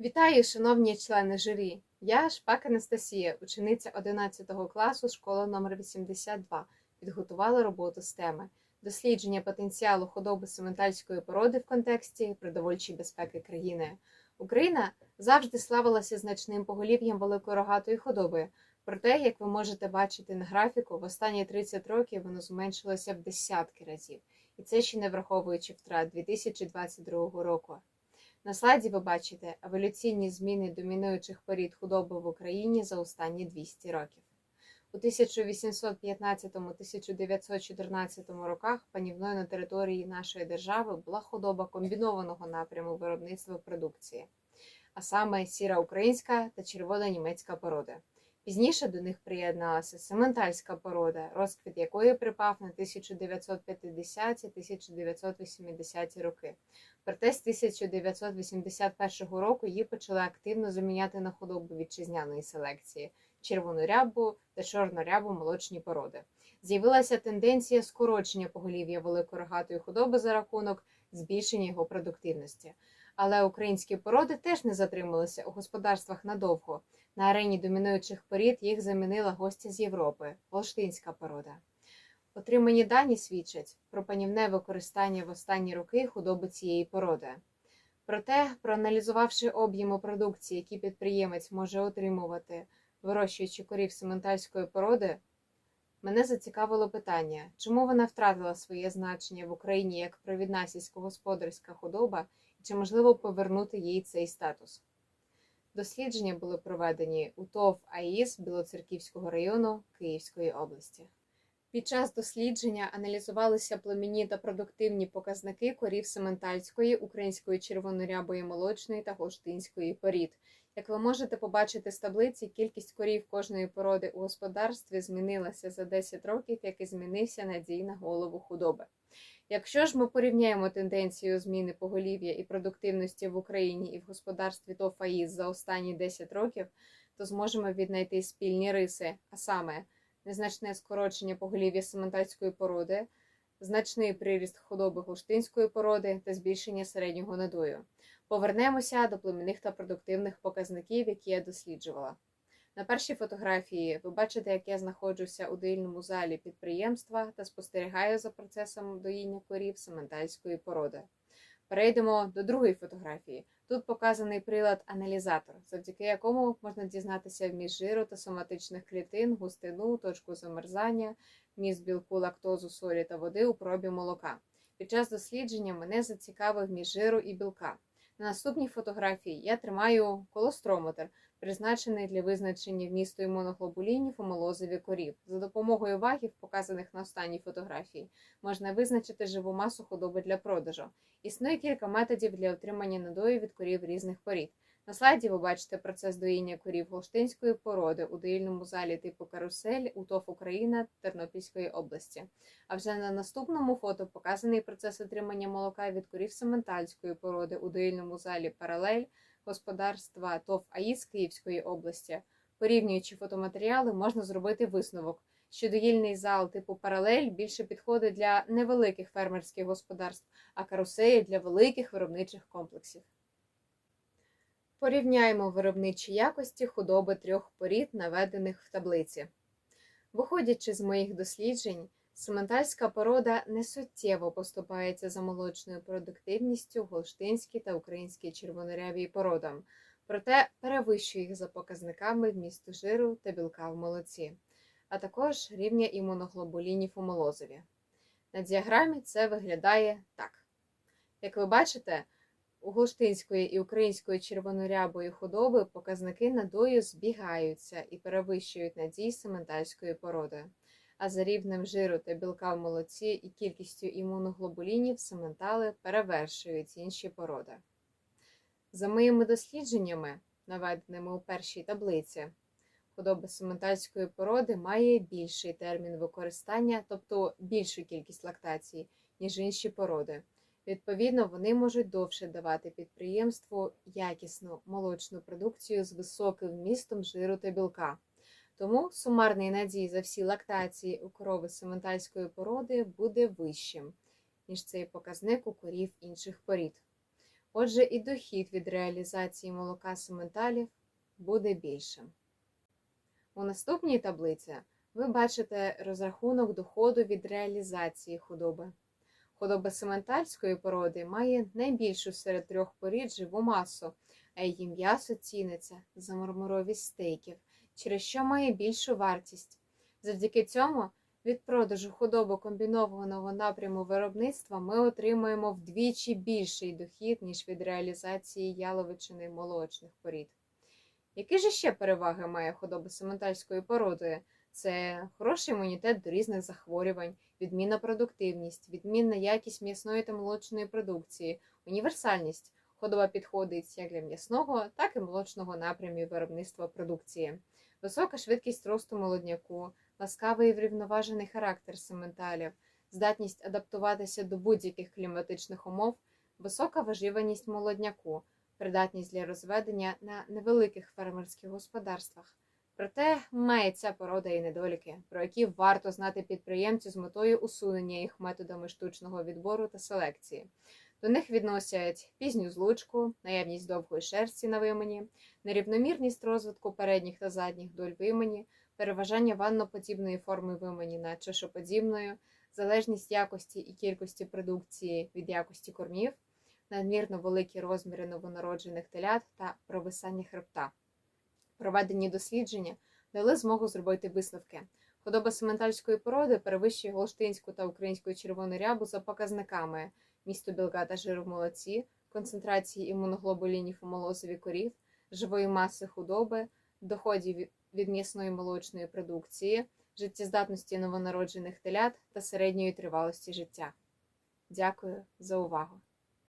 Вітаю, шановні члени журі. Я Шпак Анастасія, учениця 11 класу школи номер 82. Підготувала роботу з теми дослідження потенціалу худоби сементальської породи в контексті продовольчої безпеки країни. Україна завжди славилася значним поголів'ям великорогатої худоби. Проте, як ви можете бачити на графіку, в останні 30 років воно зменшилося в десятки разів, і це ще не враховуючи втрат 2022 року. На слайді ви бачите еволюційні зміни домінуючих порід худоби в Україні за останні 200 років. У 1815-1914 роках панівною на території нашої держави була худоба комбінованого напряму виробництва продукції, а саме сіра українська та червона німецька породи. Пізніше до них приєдналася сементальська порода, розквіт якої припав на 1950-1980 роки. Проте з 1981 року її почали активно заміняти на худобу вітчизняної селекції червону рябу та чорну рябу молочні породи. З'явилася тенденція скорочення поголів'я великорогатої худоби за рахунок збільшення його продуктивності. Але українські породи теж не затрималися у господарствах надовго. На арені домінуючих порід їх замінила гостя з Європи голштинська порода. Отримані дані свідчать про панівне використання в останні роки худоби цієї породи. Проте, проаналізувавши об'єми продукції, які підприємець може отримувати, вирощуючи корів сементальської породи, мене зацікавило питання, чому вона втратила своє значення в Україні як провідна сільськогосподарська худоба чи можливо повернути їй цей статус. Дослідження були проведені у ТОВ АІС Білоцерківського району Київської області. Під час дослідження аналізувалися племінні та продуктивні показники корів сементальської, української червонорябої молочної та голштинської порід. Як ви можете побачити з таблиці, кількість корів кожної породи у господарстві змінилася за 10 років, як і змінився надій на голову худоби. Якщо ж ми порівняємо тенденцію зміни поголів'я і продуктивності в Україні і в господарстві ТОФАїз за останні 10 років, то зможемо віднайти спільні риси, а саме незначне скорочення поголів'я сементальської породи, значний приріст худоби голштинської породи та збільшення середнього надою. Повернемося до племінних та продуктивних показників, які я досліджувала. На першій фотографії ви бачите, як я знаходжуся у доїльному залі підприємства та спостерігаю за процесом доїння корів сементальської породи. Перейдемо до другої фотографії. Тут показаний прилад-аналізатор, завдяки якому можна дізнатися вміст жиру та соматичних клітин, густину, точку замерзання, вміст білку, лактозу, солі та води у пробі молока. Під час дослідження мене зацікавив вміст жиру і білка. На наступній фотографії я тримаю колострометр, призначений для визначення вмісту імуноглобулінів у молозиві корів. За допомогою вагів, показаних на останній фотографії, можна визначити живу масу худоби для продажу. Існує кілька методів для отримання надою від корів різних порід. На слайді ви бачите процес доїння корів голштинської породи у доїльному залі типу карусель у ТОВ Україна Тернопільської області. А вже на наступному фото показаний процес отримання молока від корів сементальської породи у доїльному залі Паралель господарства ТОВ АІС Київської області. Порівнюючи фотоматеріали, можна зробити висновок, що доїльний зал типу паралель більше підходить для невеликих фермерських господарств, а каруселі для великих виробничих комплексів. Порівняємо виробничі якості худоби трьох порід, наведених в таблиці. Виходячи з моїх досліджень, сементальська порода не суттєво поступається за молочною продуктивністю голштинській та українській червонорявій породам, проте перевищує їх за показниками вмісту жиру та білка в молоці, а також рівня імуноглобулінів у молозиві. На діаграмі це виглядає так. Як ви бачите, у голштинської і української червонорябої худоби показники надою збігаються і перевищують надій сементальської породи. А за рівнем жиру та білка в молоці і кількістю імуноглобулінів сементали перевершують інші породи. За моїми дослідженнями, наведеними у першій таблиці, худоба сементальської породи має більший термін використання, тобто більшу кількість лактацій, ніж інші породи. Відповідно, вони можуть довше давати підприємству якісну молочну продукцію з високим вмістом жиру та білка. Тому сумарний надій за всі лактації у корови сементальської породи буде вищим, ніж цей показник у корів інших порід. Отже, і дохід від реалізації молока сементалів буде більшим. У наступній таблиці ви бачите розрахунок доходу від реалізації худоби. Худоба сементальської породи має найбільшу серед трьох порід живу масу, а її м'ясо ціниться за мармуровість стейків, через що має більшу вартість. Завдяки цьому від продажу худоби комбінованого напряму виробництва ми отримуємо вдвічі більший дохід, ніж від реалізації яловичини молочних порід. Які ж ще переваги має худоба сементальської породи? Це хороший імунітет до різних захворювань, відмінна продуктивність, відмінна якість м'ясної та молочної продукції, універсальність. Худоба підходить як для м'ясного, так і молочного напрямів виробництва продукції, висока швидкість росту молодняку, ласкавий і врівноважений характер сементалів, здатність адаптуватися до будь-яких кліматичних умов, висока виживаність молодняку, придатність для розведення на невеликих фермерських господарствах. Проте має ця порода і недоліки, про які варто знати підприємцю з метою усунення їх методами штучного відбору та селекції. До них відносять пізню злучку, наявність довгої шерсті на вимені, нерівномірність розвитку передніх та задніх доль вимені, переважання ванноподібної форми вимені над чашоподібною, залежність якості і кількості продукції від якості кормів, надмірно великі розміри новонароджених телят та провисання хребта. Проведені дослідження дали змогу зробити висновки. Худоба сементальської породи перевищує голштинську та українську червону рябу за показниками місту білка та жиру в молоці, концентрації імуноглобулінів у молозові корів, живої маси худоби, доходів від м'ясної молочної продукції, життєздатності новонароджених телят та середньої тривалості життя. Дякую за увагу!